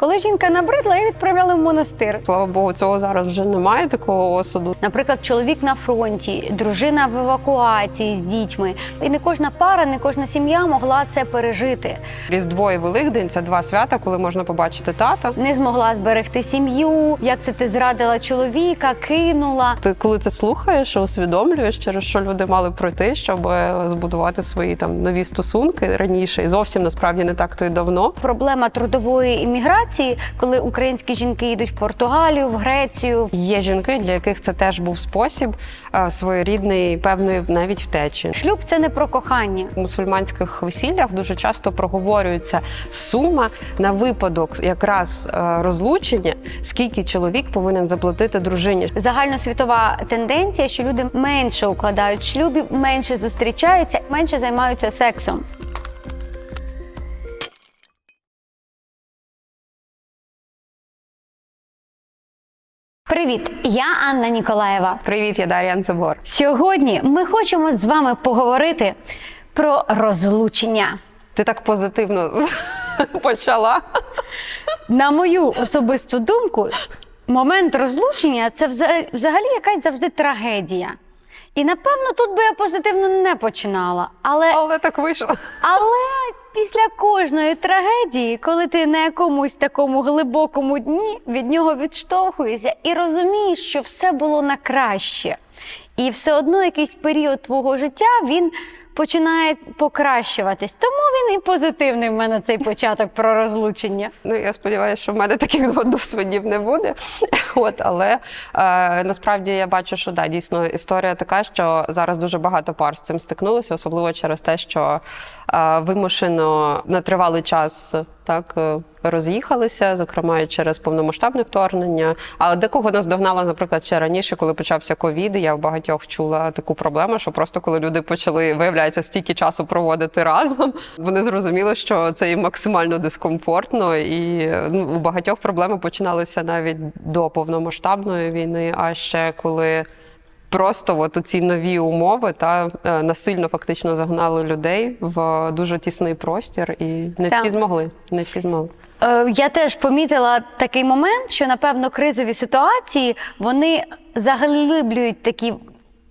Коли жінка набридла, її відправляли в монастир. Слава Богу, цього зараз вже немає такого осуду. Наприклад, чоловік на фронті, дружина в евакуації з дітьми. І не кожна пара, не кожна сім'я могла це пережити. Різдво і Великдень це два свята, коли можна побачити тата. Не змогла зберегти сім'ю. Як це ти зрадила чоловіка, кинула. Ти коли це слухаєш, усвідомлюєш, через що люди мали пройти, щоб збудувати свої там нові стосунки раніше, і зовсім насправді не так то й давно. Проблема трудової імміграції, коли українські жінки їдуть в Португалію, в Грецію. Є жінки, для яких це теж був спосіб е, своєрідний певної навіть втечі. Шлюб це не про кохання. У мусульманських весіллях дуже часто проговорюється сума на випадок якраз е, розлучення, скільки чоловік повинен заплатити дружині. Загальносвітова тенденція, що люди менше укладають шлюбів, менше зустрічаються, менше займаються сексом. Привіт, я Анна Ніколаєва. Привіт, я Дар'я Анцебор. Сьогодні ми хочемо з вами поговорити про розлучення. Ти так позитивно почала. На мою особисту думку, момент розлучення це взагалі якась завжди трагедія. І напевно тут би я позитивно не починала. Але, Але так вийшло. але після кожної трагедії, коли ти на якомусь такому глибокому дні від нього відштовхуєшся і розумієш, що все було на краще. І все одно якийсь період твого життя він починає покращуватись. Тому він і позитивний в мене цей початок про розлучення. Ну я сподіваюся, що в мене таких досвідів не буде. От, але е, насправді я бачу, що да, дійсно історія така, що зараз дуже багато пар з цим стикнулися, особливо через те, що е, вимушено на тривалий час так е, роз'їхалися, зокрема і через повномасштабне вторгнення. Але декого наздогнала, наприклад, ще раніше, коли почався ковід. Я в багатьох чула таку проблему, що просто коли люди почали виявляється стільки часу проводити разом, вони зрозуміли, що це їм максимально дискомфортно, і ну, у багатьох проблеми починалися навіть до повномасштабної війни, а ще коли. Просто от у ці нові умови та е, насильно фактично загнали людей в дуже тісний простір, і не Так. всі змогли. Не всі змогли. Е, Я теж помітила такий момент, що напевно кризові ситуації вони заглиблюють такі.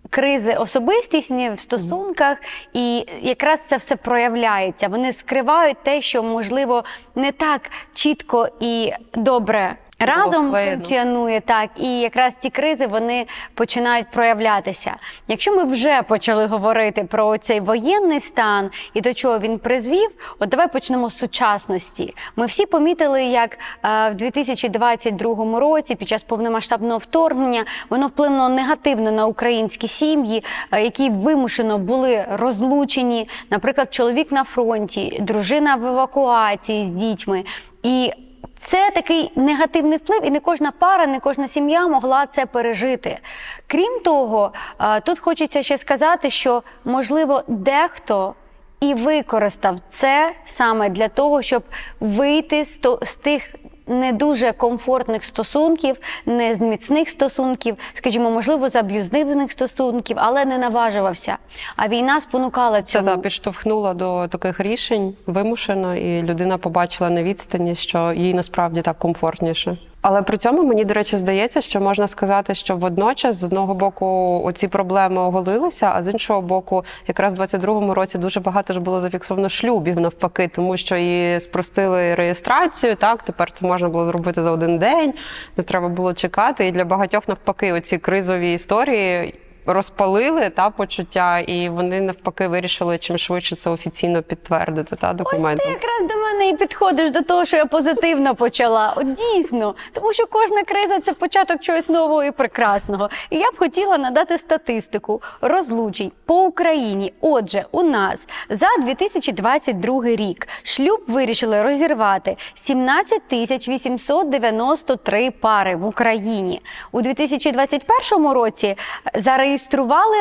Кризи особистісні в стосунках, і якраз це все проявляється. Вони скривають те, що можливо не так чітко і добре разом склеєно. функціонує. Так, і якраз ці кризи вони починають проявлятися. Якщо ми вже почали говорити про цей воєнний стан і до чого він призвів, от давай почнемо з сучасності. Ми всі помітили, як е, в 2022 році, під час повномасштабного вторгнення, воно вплинуло негативно на українські сім'ї, е, які вимушено були розлучені. Наприклад, чоловік на фронті, дружина в евакуації з дітьми. І це такий негативний вплив, і не кожна пара, не кожна сім'я могла це пережити. Крім того, е, тут хочеться ще сказати, що можливо дехто і використав це саме для того, щоб вийти з тих не дуже комфортних стосунків, не з міцних стосунків, скажімо, можливо, з аб'юзивних стосунків, але не наважувався. А війна спонукала Це та, підштовхнула до таких рішень вимушено, і людина побачила на відстані, що їй насправді так комфортніше. Але при цьому мені, до речі, здається, що можна сказати, що водночас з одного боку оці проблеми оголилися, а з іншого боку, якраз в 22-му році дуже багато ж було зафіксовано шлюбів навпаки, тому що і спростили реєстрацію. Так, тепер це можна було зробити за один день, не треба було чекати. І для багатьох навпаки, оці кризові історії розпалили та почуття, і вони навпаки вирішили чим швидше це офіційно підтвердити та Ось ти якраз до мене і підходиш до того, що я позитивно почала. От дійсно, тому що кожна криза це початок чогось нового і прекрасного. І я б хотіла надати статистику розлучень по Україні. Отже, у нас за 2022 рік шлюб вирішили розірвати 17 тисяч 893 пари в Україні. У 2021 році зареєстрували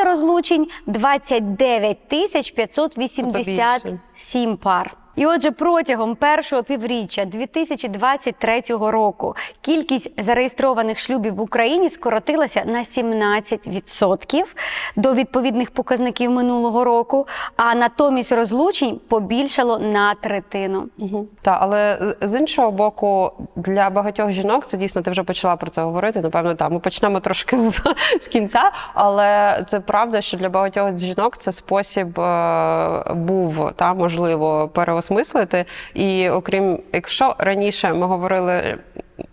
розлучень 29 тисяч 580 більше. сім пар. І отже, протягом першого півріччя 2023 року кількість зареєстрованих шлюбів в Україні скоротилася на 17% до відповідних показників минулого року, а натомість розлучень побільшало на третину. Угу. Так, але з- з іншого боку, для багатьох жінок це дійсно ти вже почала про це говорити. Напевно, так. Ми почнемо трошки з, з кінця, але це правда, що для багатьох жінок це спосіб е, був та можливо переосмислити. І окрім, якщо раніше ми говорили.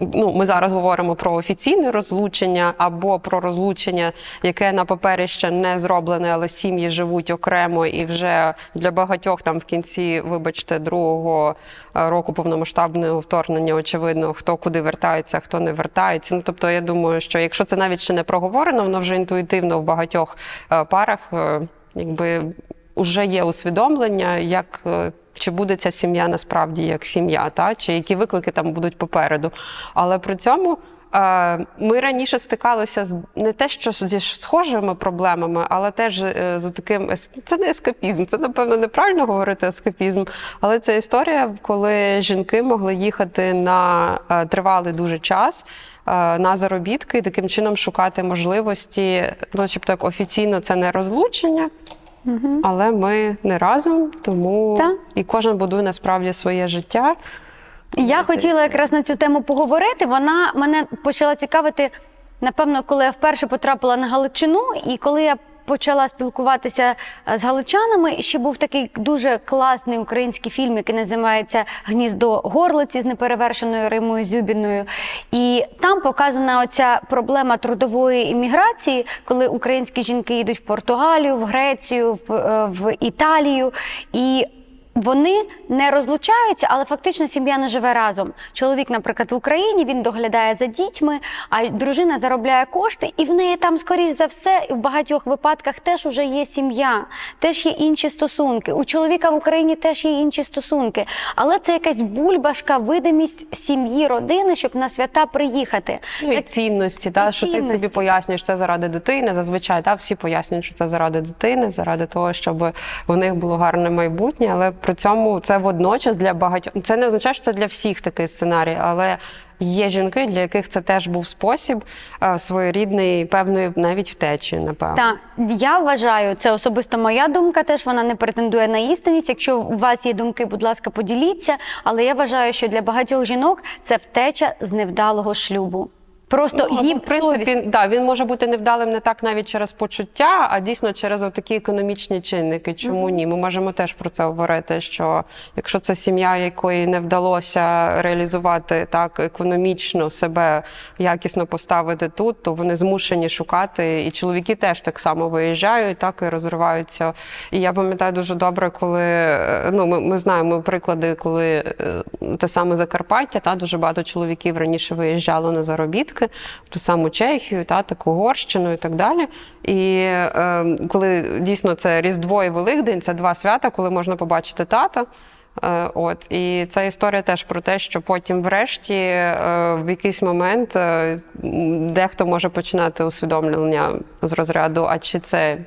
Ну, ми зараз говоримо про офіційне розлучення або про розлучення, яке на папері ще не зроблене, але сім'ї живуть окремо, і вже для багатьох там в кінці, вибачте, другого е, року повномасштабного вторгнення, очевидно, хто куди вертається, хто не вертається. Ну тобто, я думаю, що якщо це навіть ще не проговорено, воно вже інтуїтивно в багатьох е, парах, е, якби вже є усвідомлення, як. Чи буде ця сім'я насправді як сім'я, та чи які виклики там будуть попереду. Але при цьому е, ми раніше стикалися з не те, що зі схожими проблемами, але теж е, з таким це не ескапізм, це напевно неправильно говорити ескапізм. Але це історія, коли жінки могли їхати на е, тривалий дуже час. На заробітки таким чином шукати можливості, ну щоб так офіційно це не розлучення, але ми не разом, тому Та. і кожен будує насправді своє життя. Я хотіла якраз на цю тему поговорити. Вона мене почала цікавити, напевно, коли я вперше потрапила на Галичину, і коли я почала спілкуватися е, з галичанами, ще був такий дуже класний український фільм, який називається Гніздо горлиці з неперевершеною Римою Зюбіною. І там показана оця проблема трудової імміграції, коли українські жінки йдуть в Португалію, в Грецію, в, е, в Італію. І вони не розлучаються, але фактично сім'я не живе разом. Чоловік, наприклад, в Україні він доглядає за дітьми, а дружина заробляє кошти, і в неї там, скоріш за все, в багатьох випадках теж уже є сім'я, теж є інші стосунки. У чоловіка в Україні теж є інші стосунки. Але це якась бульбашка, видимість сім'ї, родини, щоб на свята приїхати. Ну, і Так- цінності, та, і що ти собі цінності. пояснюєш це заради дитини. Зазвичай та, всі пояснюють, що це заради дитини, заради того, щоб в них було гарне майбутнє. Але при цьому це водночас для багатьох. Це не означає, що це для всіх такий сценарій, але. Є жінки, для яких це теж був спосіб е, своєрідної певної навіть втечі, напевно. Так, я вважаю, це особисто моя думка. Теж вона не претендує на істинність. Якщо у вас є думки, будь ласка, поділіться. Але я вважаю, що для багатьох жінок це втеча з невдалого шлюбу. Просто Ну, їм в принципі, совість. да, він може бути невдалим не так навіть через почуття, а дійсно через такі економічні чинники. Чому ні? Ми можемо теж про це говорити. Що якщо це сім'я, якої не вдалося реалізувати так економічно себе якісно поставити тут, то вони змушені шукати. І чоловіки теж так само виїжджають, так і розриваються. І я пам'ятаю дуже добре, коли е, ну ми, ми знаємо приклади, коли е, те саме Закарпаття, та дуже багато чоловіків раніше виїжджало на заробітки в ту саму Чехію, та таку Угорщину і так далі. І е, коли дійсно це Різдво і Великдень, це два свята, коли можна побачити тата. Е, От і ця історія теж про те, що потім, врешті, е, в якийсь момент е, дехто може починати усвідомлення з розряду, а чи це.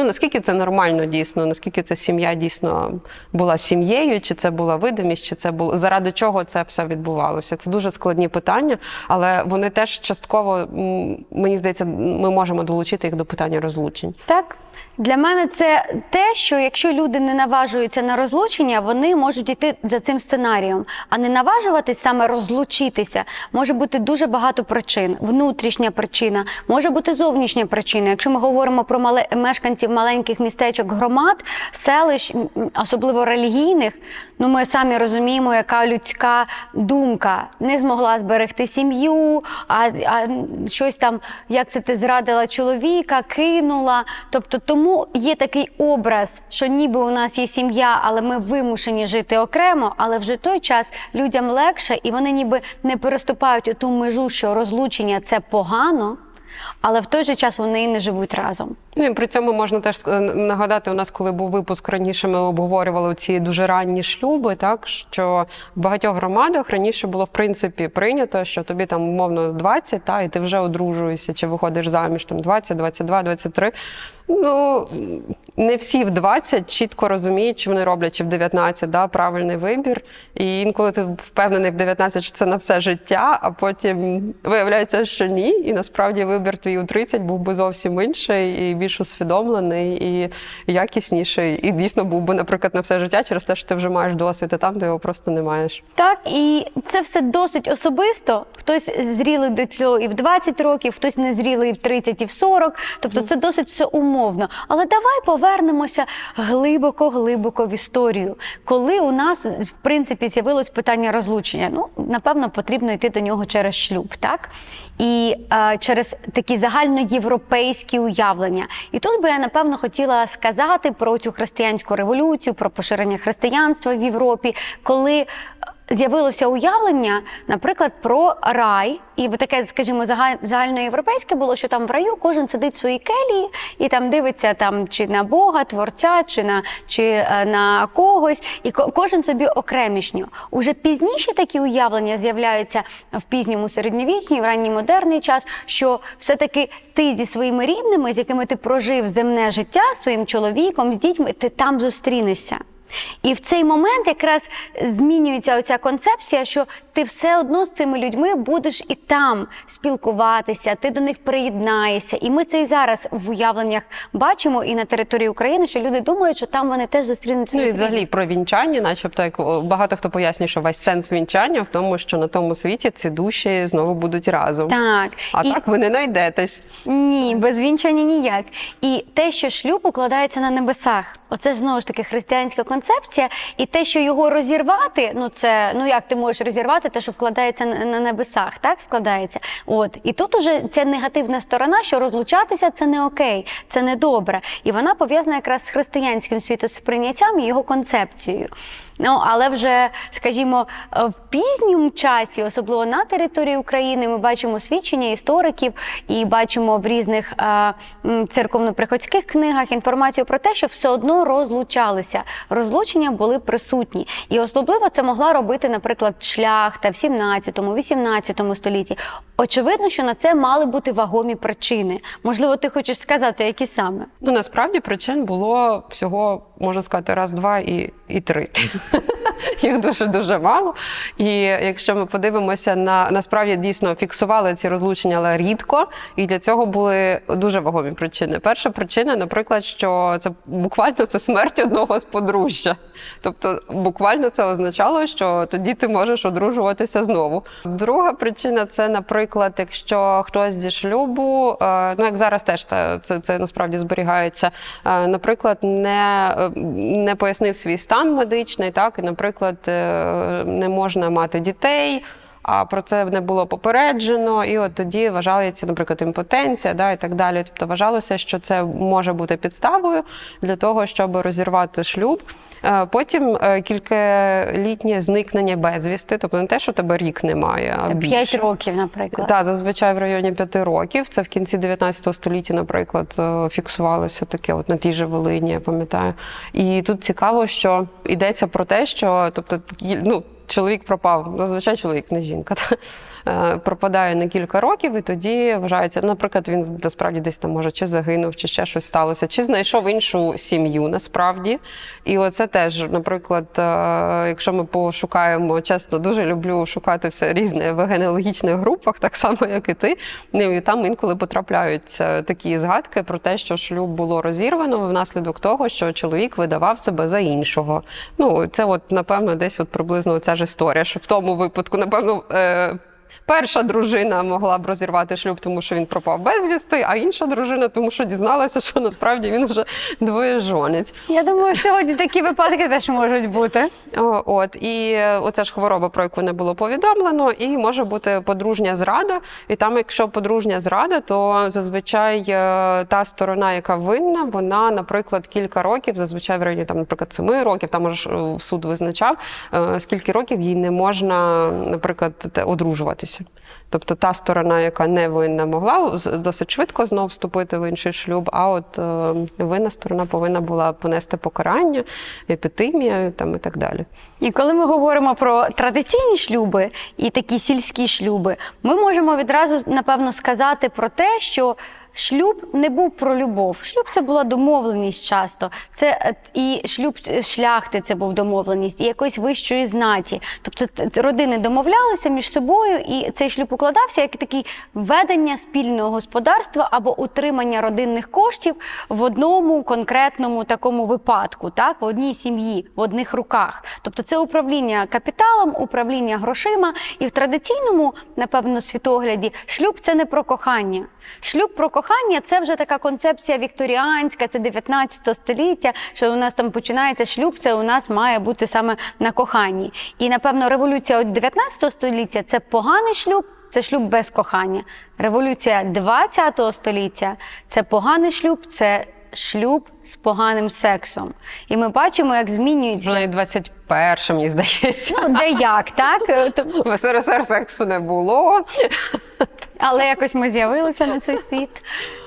Ну, наскільки це нормально дійсно, наскільки ця сім'я дійсно була сім'єю, чи це була видимість, чи це було заради чого це все відбувалося? Це дуже складні питання, але вони теж частково, мені здається, ми можемо долучити їх до питання розлучень. Так. Для мене це те, що якщо люди не наважуються на розлучення, вони можуть йти за цим сценарієм. А не наважуватись саме розлучитися може бути дуже багато причин. Внутрішня причина, може бути зовнішня причина. Якщо ми говоримо про мале... мешканців маленьких містечок громад, селищ, особливо релігійних, ну ми самі розуміємо, яка людська думка не змогла зберегти сім'ю, а, а щось там, як це ти зрадила чоловіка, кинула. Тобто, тому є такий образ, що ніби у нас є сім'я, але ми вимушені жити окремо. Але вже той час людям легше, і вони ніби не переступають у ту межу, що розлучення це погано, але в той же час вони і не живуть разом. Ну і при цьому можна теж е, нагадати, у нас, коли був випуск раніше, ми обговорювали ці дуже ранні шлюби, так що в багатьох громадах раніше було в принципі прийнято, що тобі там умовно 20, та, і ти вже одружуєшся чи виходиш заміж там 20, 22, 23. Ну не всі в 20 чітко розуміють, чи вони роблять, чи в 19, да, правильний вибір. І інколи ти впевнений в 19, що це на все життя, а потім виявляється, що ні. І насправді вибір твій у 30 був би зовсім інший, і більш усвідомлений, і якісніший. І дійсно був би, наприклад, на все життя через те, що ти вже маєш досвід, а там ти його просто не маєш. Так, і це все досить особисто. Хтось зрілий до цього і в 20 років, хтось не зрілий і в 30, і в 40. Тобто це досить все умовно. Але давай повернемося глибоко-глибоко в історію. Коли у нас, в принципі, з'явилось питання розлучення, ну, напевно, потрібно йти до нього через шлюб, так? І е, через такі загальноєвропейські уявлення. І тут би я, напевно, хотіла сказати про цю християнську революцію, про поширення християнства в Європі, коли з'явилося уявлення, наприклад, про рай, і таке, скажімо, загаль- загальноєвропейське було, що там в раю кожен сидить в своїй келії і там дивиться там чи на Бога, творця, чи на чи е, на когось, і ко- кожен собі окремішньо. Уже пізніше такі уявлення з'являються в пізньому середньовічні, в ранній модерний час, що все-таки ти зі своїми рідними, з якими ти прожив земне життя, своїм чоловіком, з дітьми, ти там зустрінешся. І в цей момент якраз змінюється оця концепція, що ти все одно з цими людьми будеш і там спілкуватися, ти до них приєднаєшся. І ми це і зараз в уявленнях бачимо і на території України, що люди думають, що там вони теж зустрінуться. Ну і взагалі про вінчання, начебто, як багато хто пояснює, що весь сенс вінчання в тому, що на тому світі ці душі знову будуть разом. Так, А і так ви не знайдетесь. Ні, без вінчання ніяк. І те, що шлюб укладається на небесах, оце ж знову ж таки християнська концепція. І те, що його розірвати, ну це ну як ти можеш розірвати те, що вкладається на, небесах, так складається. От і тут уже ця негативна сторона, що розлучатися це не окей, це не добре. І вона пов'язана якраз з християнським світосприйняттям і його концепцією. Ну але вже, скажімо, в пізньому часі, особливо на території України, ми бачимо свідчення істориків і бачимо в різних е, церковно-приходських книгах інформацію про те, що все одно розлучалися. Розлучення були присутні, і особливо це могла робити, наприклад, шляхта в 17-18 столітті. Очевидно, що на це мали бути вагомі причини. Можливо, ти хочеш сказати, які саме? Ну насправді причин було всього, можна сказати, раз, два і, і три. Їх дуже дуже мало. І якщо ми подивимося на насправді дійсно фіксували ці розлучення, але рідко. І для цього були дуже вагомі причини. Перша причина, наприклад, що це буквально це смерть одного з подружжя. Тобто, буквально це означало, що тоді ти можеш одружуватися знову. Друга причина це, наприклад, якщо хтось зі шлюбу, е, ну як зараз теж це, це, це насправді зберігається. е, Наприклад, не, е, не пояснив свій стан медичний, так і, наприклад, е, не можна мати дітей. А про це не було попереджено, і от тоді вважається, наприклад, імпотенція, да, і так далі. Тобто вважалося, що це може бути підставою для того, щоб розірвати шлюб. Е, Потім е, кількалітнє зникнення безвісти, тобто не те, що тебе рік немає, а П'ять років, наприклад. Так, зазвичай в районі п'яти років. Це в кінці 19 століття, наприклад, е, фіксувалося таке, от на тій же Волині, я пам'ятаю. І тут цікаво, що йдеться про те, що тобто, ну, чоловік пропав, зазвичай чоловік, не жінка, пропадає на кілька років, і тоді вважається, наприклад, він насправді десь там може чи загинув, чи ще щось сталося, чи знайшов іншу сім'ю насправді. І оце теж, наприклад, е, якщо ми пошукаємо, чесно, дуже люблю шукати все різне в генеалогічних групах, так само, як і ти. Ну, і там інколи потрапляються такі згадки про те, що шлюб було розірвано внаслідок того, що чоловік видавав себе за іншого. Ну, це, от, напевно, десь от приблизно ця ж історія, що в тому випадку, напевно. Перша дружина могла б розірвати шлюб, тому що він пропав безвісти, а інша дружина, тому що дізналася, що насправді він вже двоєжонець. Я думаю, сьогодні такі випадки теж можуть бути. О, От і е, оця ж хвороба, про яку не було повідомлено, і може бути подружня зрада. І там, якщо подружня зрада, то зазвичай е, та сторона, яка винна, вона, наприклад, кілька років, зазвичай в районі там, наприклад, семи років, там може е, суд визначав, скільки років їй не можна, наприклад, те- одружуватися. Тобто та сторона, яка не винна, могла досить швидко знов вступити в інший шлюб, а от е, винна сторона повинна була понести покарання, епітимія там і так далі. І коли ми говоримо про традиційні шлюби і такі сільські шлюби, ми можемо відразу напевно сказати про те, що шлюб не був про любов. Шлюб це була домовленість часто. Це е, і шлюб е, шляхти це був домовленість, і якоїсь вищої знаті. Тобто родини домовлялися між собою, і цей шлюб укладався як такий ведення спільного господарства або утримання родинних коштів в одному конкретному такому випадку, так в одній сім'ї, в одних руках. Тобто це управління капіталом, управління грошима. І в традиційному, напевно, світогляді шлюб це не про кохання. Шлюб про кохання це вже така концепція вікторіанська, це 19 століття. Що у нас там починається шлюб, це у нас має бути саме на коханні. І напевно, революція от 19 століття це поганий шлюб. Це шлюб без кохання. Революція 20 століття це поганий шлюб, це шлюб з поганим сексом. І ми бачимо, як змінюється. Вже навіть 21, мені здається. Ну, де як, так? В СРСР сексу не було. Але якось ми з'явилися на цей світ.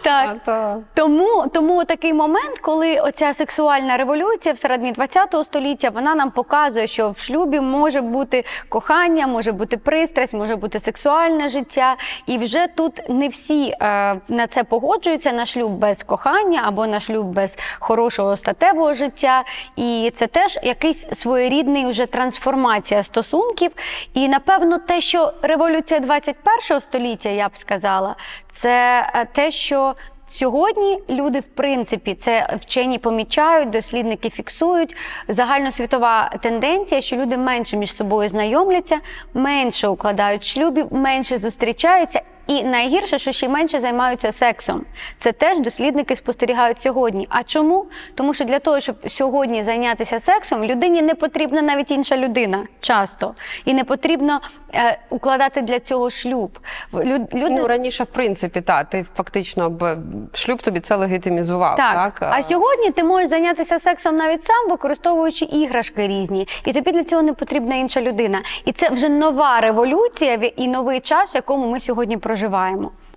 Так. А. Тому, тому такий момент, коли оця сексуальна революція всередині 20 століття, вона нам показує, що в шлюбі може бути кохання, може бути пристрасть, може бути сексуальне життя. І вже тут не всі е, на це погоджуються на шлюб без кохання або на шлюб без хорошого статевого життя. І це теж якийсь своєрідний вже трансформація стосунків. І напевно, те, що революція 21 століття, я б сказала, це е, те, що Сьогодні люди, в принципі, це вчені помічають, дослідники фіксують. Загальносвітова тенденція, що люди менше між собою знайомляться, менше укладають шлюбів, менше зустрічаються. І найгірше, що ще менше займаються сексом. Це теж дослідники спостерігають сьогодні. А чому? Тому що для того, щоб сьогодні зайнятися сексом, людині не потрібна навіть інша людина часто. І не потрібно е, укладати для цього шлюб. Лю- Люди... Ну, раніше, в принципі, та, ти фактично б шлюб тобі це легітимізував. Так. Так, А сьогодні ти можеш зайнятися сексом навіть сам, використовуючи іграшки різні, і тобі для цього не потрібна інша людина. І це вже нова революція і новий час, в якому ми сьогодні проживаємо.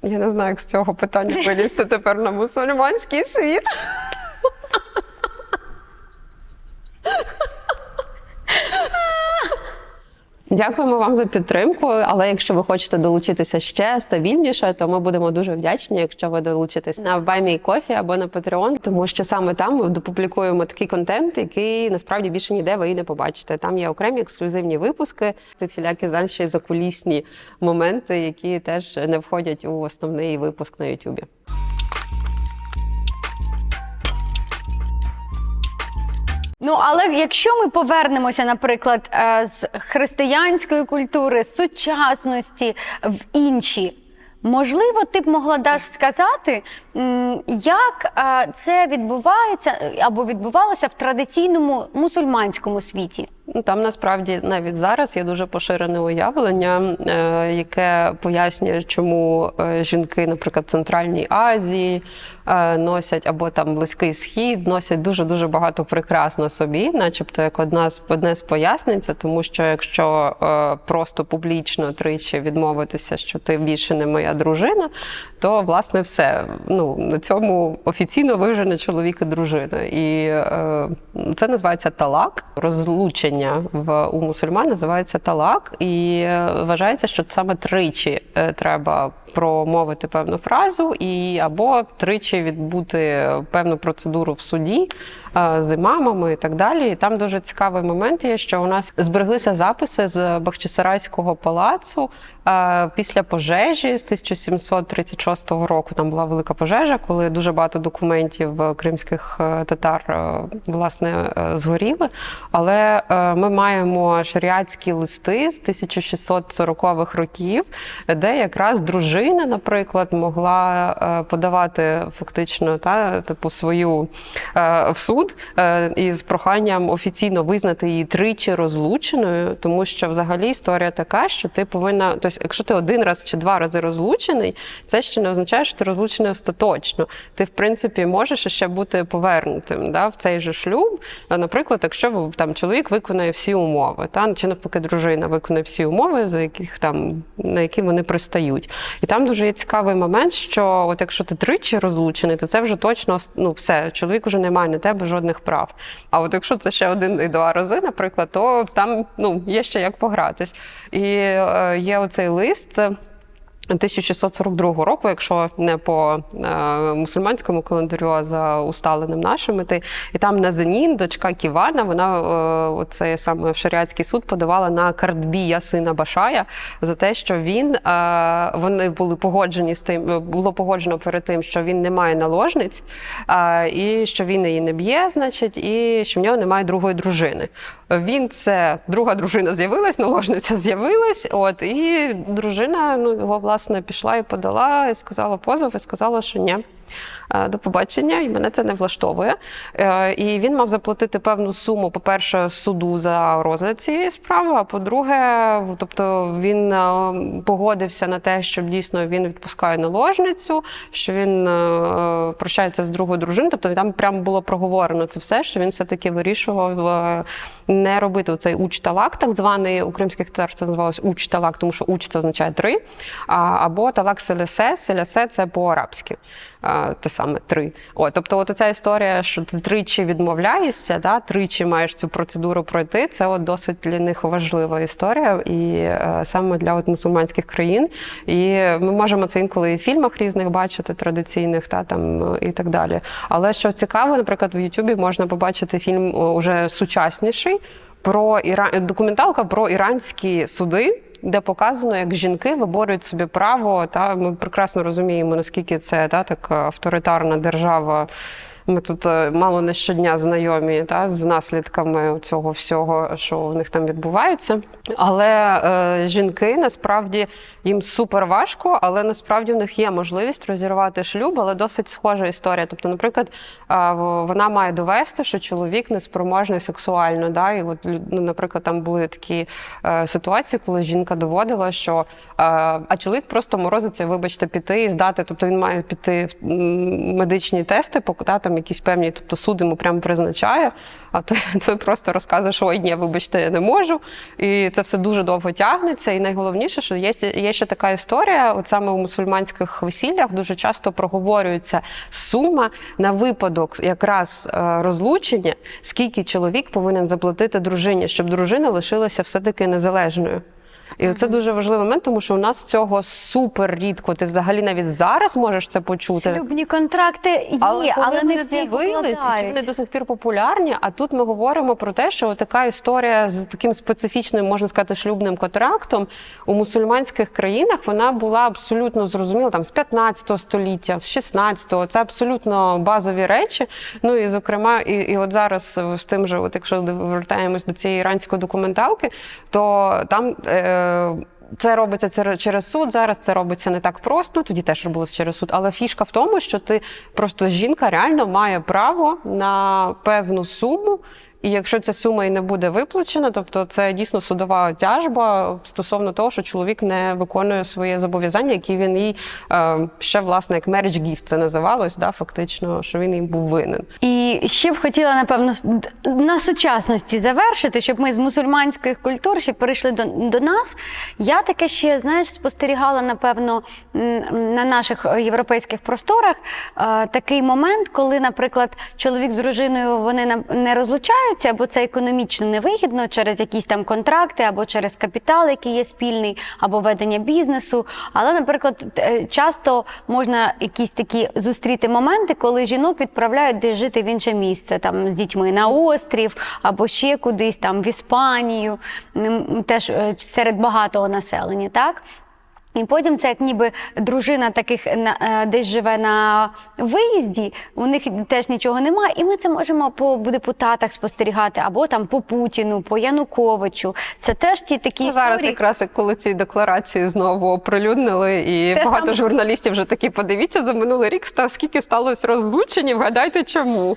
Я не знаю, як з цього питання вилізти тепер на мусульманський світ. Дякуємо вам за підтримку. Але якщо ви хочете долучитися ще стабільніше, то ми будемо дуже вдячні, якщо ви долучитесь на Me Coffee або на Patreon, тому що саме там ми допублікуємо такий контент, який насправді більше ніде ви і не побачите. Там є окремі ексклюзивні випуски, та всілякі далі закулісні моменти, які теж не входять у основний випуск на Ютубі. Ну але якщо ми повернемося, наприклад, е, з християнської культури, з сучасності в інші. Можливо, ти б могла Даш сказати, як це відбувається або відбувалося в традиційному мусульманському світі? Ну, Там насправді навіть зараз є дуже поширене уявлення, е, яке пояснює, чому е, жінки, наприклад, в Центральній Азії е, носять або там Близький Схід, носять дуже дуже багато прикрас на собі, начебто як одна з одне з пояснень, це тому що якщо просто публічно тричі відмовитися, що ти більше не моя дружина, то власне все. Ну на цьому офіційно вижене чоловік і дружина. І е, це називається талак. Розлучення в у мусульман називається талак, і е, вважається, що саме тричі е, треба промовити певну фразу, і або тричі відбути певну процедуру в суді е, з імамами і так далі. І там дуже цікавий момент є, що у нас збереглися записи з Бахчисарайського палацу е, після пожежі з 1736 року. Там була велика пожежа, коли дуже багато документів е, кримських татар власне згоріли. Але ми маємо шаріатські листи з 1640-х років, де якраз дружина, наприклад, могла е, подавати фактично та типу свою е, в суд е, із проханням офіційно визнати її тричі розлученою, тому що взагалі історія така, що ти повинна, тобто, якщо ти один раз чи два рази розлучений, це ще не означає, що ти розлучений остаточно. Ти, в принципі, можеш ще бути повернутим да, в цей же шлюб. Наприклад, якщо там чоловік виконує всі умови, та чи навпаки дружина виконує всі умови, за яких там на які вони пристають. І там дуже є цікавий момент, що от якщо ти тричі розлучений, то це вже точно ну все, чоловік вже не має на тебе жодних прав. А от якщо це ще один і два рази, наприклад, то там ну є ще як погратись. І е, є оцей лист. 1642 року, якщо не по е, мусульманському календарю, а за усталеним нашим іти. І там Назанін, дочка Ківана, вона е, оце саме в шаріатський суд подавала на Кардбія, сина Башая, за те, що він е, вони були погоджені з тим, було погоджено перед тим, що він не має наложниць, е, і що він її не б'є, значить, і що в нього немає другої дружини. Він це друга дружина з'явилась, наложниця з'явилась. От і дружина ну його власне пішла і подала, і сказала позов, і сказала, що ні. Е, До побачення, і мене це не влаштовує. Е, І він мав заплатити певну суму, по-перше, суду за розгляд цієї справи. А по-друге, тобто він е, погодився на те, що дійсно він відпускає наложницю, що він прощається з другою дружиною. Тобто там прямо було проговорено це все, що він все-таки вирішував не робити цей уч-талак, так званий у кримських татар це називалось уч-талак, тому що уч це означає три, або талак селесе, селесе це по-арабськи. Те саме три. О, тобто, от ця історія, що ти тричі відмовляєшся, да, тричі маєш цю процедуру пройти. Це от досить для них важлива історія, і е, саме для от мусульманських країн. І ми можемо це інколи і в фільмах різних бачити, традиційних та там і так далі. Але що цікаво, наприклад, в Ютубі можна побачити фільм уже сучасніший про Іран документалка про іранські суди. Де показано, як жінки виборюють собі право, та ми прекрасно розуміємо, наскільки це та така авторитарна держава. Ми тут е, мало не щодня знайомі та, з наслідками цього всього, що в них там відбувається. Але е, жінки насправді їм супер важко, але насправді в них є можливість розірвати шлюб, але досить схожа історія. Тобто, наприклад, е, вона має довести, що чоловік неспроможний сексуально. Да? І от, ну, наприклад, там були такі е, ситуації, коли жінка доводила, що е, а чоловік просто морозиться, вибачте, піти і здати. Тобто він має піти в медичні тести, поки та, якісь певні, тобто суд йому прямо призначає, а той, той просто розказує, що ой, ні, вибачте, я не можу. І це все дуже довго тягнеться. І найголовніше, що є, є ще така історія, от саме у мусульманських весіллях дуже часто проговорюється сума на випадок якраз е, розлучення, скільки чоловік повинен заплатити дружині, щоб дружина лишилася все-таки незалежною. І це дуже важливий момент, тому що у нас цього супер рідко. Ти взагалі навіть зараз можеш це почути. Шлюбні контракти є, але, коли не з'явились, і чи вони до сих пір популярні. А тут ми говоримо про те, що така історія з таким специфічним, можна сказати, шлюбним контрактом у мусульманських країнах вона була абсолютно зрозуміла там з 15 століття, з 16-го. Це абсолютно базові речі. Ну і зокрема, і, і от зараз з тим же, от якщо вертаємось до цієї іранської документалки, то там. Е, це робиться через суд. Зараз це робиться не так просто. Тоді теж робилося через суд. Але фішка в тому, що ти просто жінка реально має право на певну суму. І якщо ця сума і не буде виплачена, тобто це дійсно судова тяжба стосовно того, що чоловік не виконує своє зобов'язання, які він їй е, ще власне як marriage gift це називалось, да, фактично, що він їй був винен. І ще б хотіла, напевно, на сучасності завершити, щоб ми з мусульманських культур ще перейшли до, до нас. Я таке ще, знаєш, спостерігала, напевно, на наших е, європейських просторах е, такий момент, коли, наприклад, чоловік з дружиною вони не розлучаються, або це економічно невигідно через якісь там контракти, або через капітал, який є спільний, або ведення бізнесу. Але, наприклад, е, часто можна якісь такі зустріти моменти, коли жінок відправляють десь жити в інше місце, там з дітьми на острів, або ще кудись там в Іспанію, теж е, серед багатого населення, так? І потім це як ніби дружина таких на, е, десь живе на виїзді, у них теж нічого немає, і ми це можемо по депутатах спостерігати, або там по Путіну, по Януковичу. Це теж ті такі Ну, Зараз якраз як коли ці декларації знову оприлюднили, і Те багато саме. журналістів вже такі подивіться за минулий рік ста- скільки сталося розлучені. Вгадайте чому.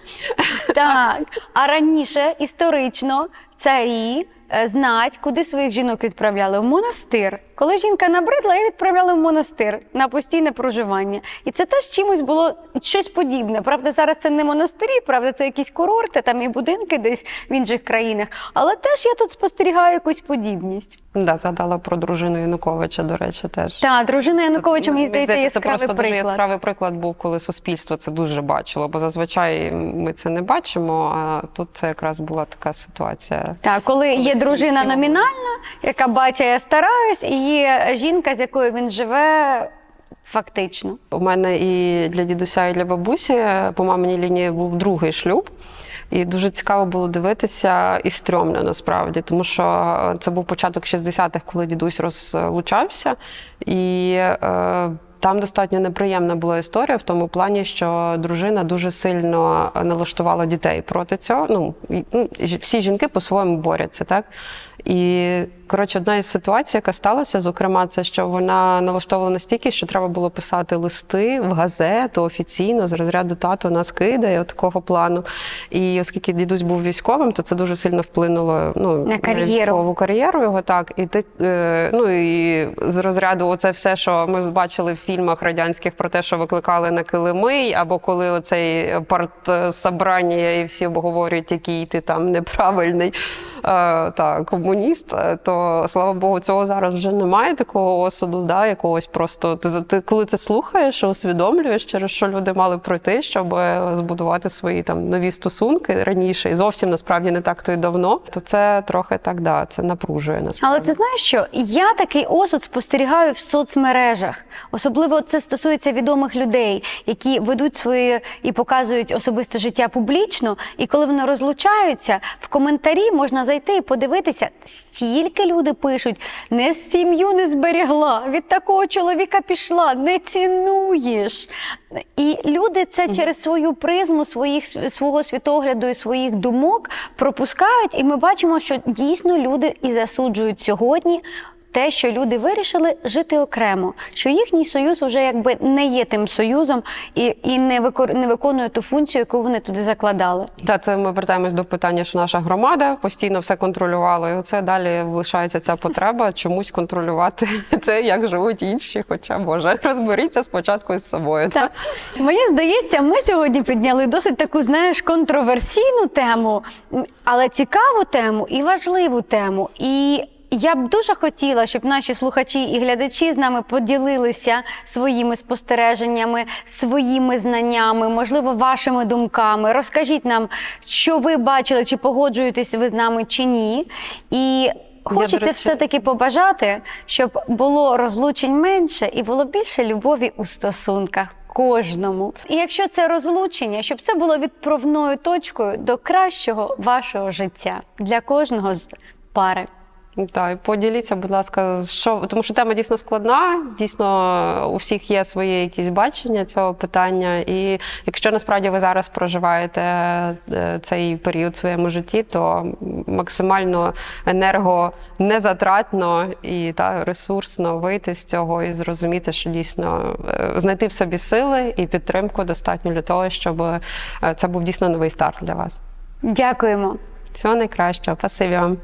Так. А раніше історично царі е, знать, куди своїх жінок відправляли в монастир. Коли жінка набридла, її відправляли в монастир на постійне проживання. І це теж чимось було щось подібне. Правда, зараз це не монастирі, правда, це якісь курорти, там і будинки десь в інших країнах. Але теж я тут спостерігаю якусь подібність. Да, згадала про дружину Януковича, до речі, теж. Та дружина Януковича, мені здається, це яскравий просто дуже яскравий приклад був, коли суспільство це дуже бачило, бо зазвичай ми це не бачимо. А тут це якраз була така ситуація Так, коли є дружина номінальна, яка батя я стараюсь, і є жінка, з якою він живе фактично. У мене і для дідуся, і для бабусі по маминій лінії був другий шлюб. І дуже цікаво було дивитися і стрьомно насправді, тому що це був початок 60-х, коли дідусь розлучався. І е, там достатньо неприємна була історія в тому плані, що дружина дуже сильно налаштувала дітей проти цього. Ну, ну, всі жінки по-своєму борються, так? І коротше, одна із ситуацій, яка сталася, зокрема, це що вона налаштовувала настільки, що треба було писати листи в газету офіційно з розряду тато нас кидає, от такого плану. І оскільки дідусь був військовим, то це дуже сильно вплинуло ну, На кар'єру. військову кар'єру його. Так, і ти е, ну і з розряду, оце все, що ми бачили в фільмах радянських про те, що викликали на килими, або коли оцей партсобрання і всі обговорюють, який ти там неправильний е, та, комуніст, е, то слава Богу, цього зараз вже немає такого осуду, да, якогось просто ти, ти коли це слухаєш, усвідомлюєш, через що люди мали пройти, щоб е, збудувати свої там нові стосунки раніше, і зовсім насправді не так то й давно, то це трохи так, да, це напружує насправді. Але ти знаєш що? Я такий осуд спостерігаю в соцмережах. Особливо це стосується відомих людей, які ведуть своє і показують особисте життя публічно. І коли вони розлучаються, в коментарі можна зайти і подивитися, стільки люди пишуть: не сім'ю не зберігла, від такого чоловіка пішла, не цінуєш. І люди це через свою призму своїх свого світогляду і своїх думок пропускають, і ми бачимо, що дійсно люди і засуджують сьогодні. Те, що люди вирішили жити окремо, що їхній союз вже якби не є тим союзом і, і не, викор... не виконує ту функцію, яку вони туди закладали. Та це ми вертаємось до питання, що наша громада постійно все контролювала, і оце далі лишається ця потреба чомусь контролювати те, як живуть інші. Хоча Боже, розберіться спочатку із собою. Так. Мені здається, ми сьогодні підняли досить таку, знаєш, контроверсійну тему, але цікаву тему і важливу тему. І я б дуже хотіла, щоб наші слухачі і глядачі з нами поділилися своїми спостереженнями, своїми знаннями, можливо, вашими думками. Розкажіть нам, що ви бачили, чи погоджуєтесь ви з нами, чи ні. І Хочеться речі- все-таки побажати, щоб було розлучень менше і було більше любові у стосунках кожному. І якщо це розлучення, щоб це було відправною точкою до кращого вашого життя для кожного з пари. Так, поділіться, будь ласка, що тому, що тема дійсно складна. Дійсно, у всіх є своє якісь бачення цього питання. І якщо насправді ви зараз проживаєте е, цей період в своєму житті, то максимально енергонезатратно і та ресурсно вийти з цього і зрозуміти, що дійсно е, знайти в собі сили і підтримку достатньо для того, щоб е, це був дійсно новий старт для вас. Дякуємо. Всього найкращого, спасибі вам.